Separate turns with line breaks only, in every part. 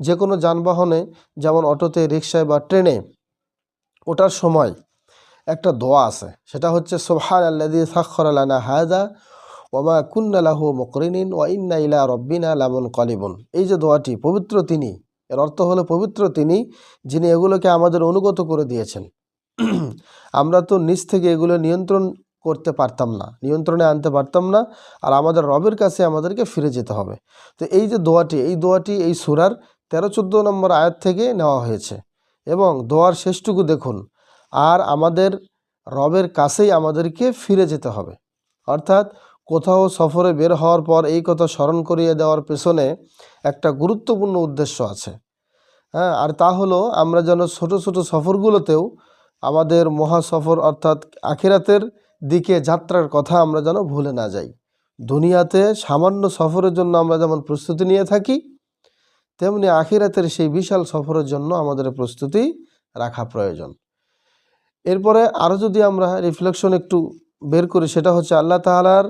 যে কোনো যানবাহনে, যেমন অটোতে রিক্সায় বা ট্রেনে ওটার সময় একটা দোয়া আছে। সেটা হচ্ছে সোহান আল্লাদি সাক্ষর আলানা হায়দা ওমা কুন্নালাহু মকরিনিন ওয়া ইন্না ইলা রব্বিনা লামুন কলিবন এই যে দোয়াটি, পবিত্র তিনি, এর অর্থ হলো পবিত্র তিনি, যিনি এগুলোকে আমাদের অনুগত করে দিয়েছেন। আমরা তো নিজ থেকে এগুলো নিয়ন্ত্রণ করতে পারতাম না, নিয়ন্ত্রণে আনতে পারতাম না, আর আমাদের রবের কাছে আমাদেরকে ফিরে যেতে হবে। তো এই যে দোয়াটি, এই দোয়াটি, এই সুরার তেরো চোদ্দ নম্বর আয়াত থেকে নেওয়া হয়েছে। এবং দোয়ার শেষটুকু দেখুন, আর আমাদের রবের কাছেই আমাদেরকে ফিরে যেতে হবে। অর্থাৎ কোথাও সফরে বের হওয়ার পর এই কথা স্মরণ করিয়ে দেওয়ার পেছনে একটা গুরুত্বপূর্ণ উদ্দেশ্য আছে। হ্যাঁ আর তা হলো আমরা যেন ছোট ছোট সফরগুলোতেও আমাদের মহা সফর অর্থাৎ আখিরাতের দিকে যাত্রার কথা আমরা যেন ভুলে না যাই। দুনিয়াতে সামান্য সফরের জন্য আমরা যেমন প্রস্তুতি নিয়ে থাকি তেমনি আখিরাতের সেই বিশাল সফরের জন্য আমাদের প্রস্তুতি রাখা প্রয়োজন। এরপরে আরও যদি আমরা রিফ্লেকশন একটু বের করি, সেটা হচ্ছে আল্লাহ তাআলার,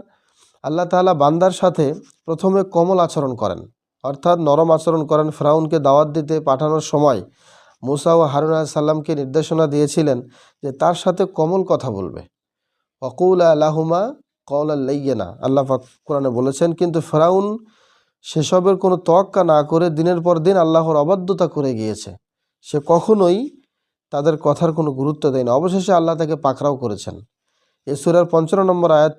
আল্লাহ তাআলা বান্দার সাথে প্রথমে কমল আচরণ করেন। অর্থাৎ নরম আচরণ করেন। ফ্রাউনকে দাওয়াত দিতে পাঠানোর সময় মুসা ও হারুন সাল্লামকে নির্দেশনা দিয়েছিলেন যে তার সাথে কমল কথা বলবে। অকুল আলাহুমা কৌল আল্লাইয়েনা আল্লাহ কোরআনে বলেছেন, কিন্তু ফেরাউন সেসবের কোনো তোয়াক্কা না করে দিনের পর দিন আল্লাহর অবাধ্যতা করে গিয়েছে। সে কখনোই তাদের কথার কোনো গুরুত্ব দেয় না অবশেষে আল্লাহ তাকে পাকড়াও করেছেন। এ সুরার পঞ্চান্ন নম্বর আয়াত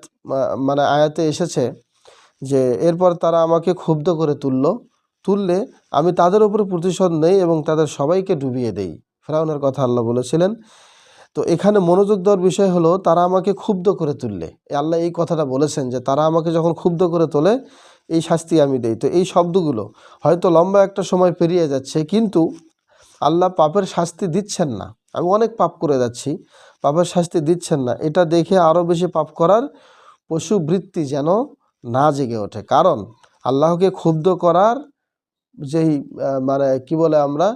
মানে আয়াতে এসেছে যে, এরপর তারা আমাকে ক্ষুব্ধ করে তুলল। তুললে আমি তাদের উপরে প্রতিশোধ নেই এবং তাদের সবাইকে ডুবিয়ে দেই। ফেরাউনের কথা আল্লাহ বলেছিলেন। তো এখানে মনোযোগ দেওয়ার বিষয় হলো, তারা আমাকে ক্ষুব্ধ করে তুললে। আল্লাহ এই কথাটা বলেছেন যে, তারা আমাকে যখন ক্ষুব্ধ করে তোলে এই শাস্তি আমি দেই। তো এই শব্দগুলো হয়তো লম্বা একটা সময় পেরিয়ে যাচ্ছে, কিন্তু আল্লাহ পাপের শাস্তি দিচ্ছেন না। আমি অনেক পাপ করে যাচ্ছি, পাপের শাস্তি দিচ্ছেন না। এটা দেখে আরও বেশি পাপ করার পশুবৃত্তি যেন না জেগে ওঠে। কারণ আল্লাহকে ক্ষুব্ধ করার যেই মানে কি বলে আমরা,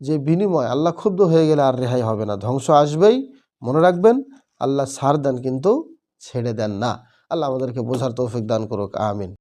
যে বিনিময়, আল্লাহ ক্ষুব্ধ হয়ে গেলে আর রেহাই হবে না। ধ্বংস আসবেই, মনে রাখবেন, আল্লাহ ছাড় দেন কিন্তু ছেড়ে দেন না। আল্লাহ আমাদেরকে বোঝার তৌফিক দান করুক, আমিন।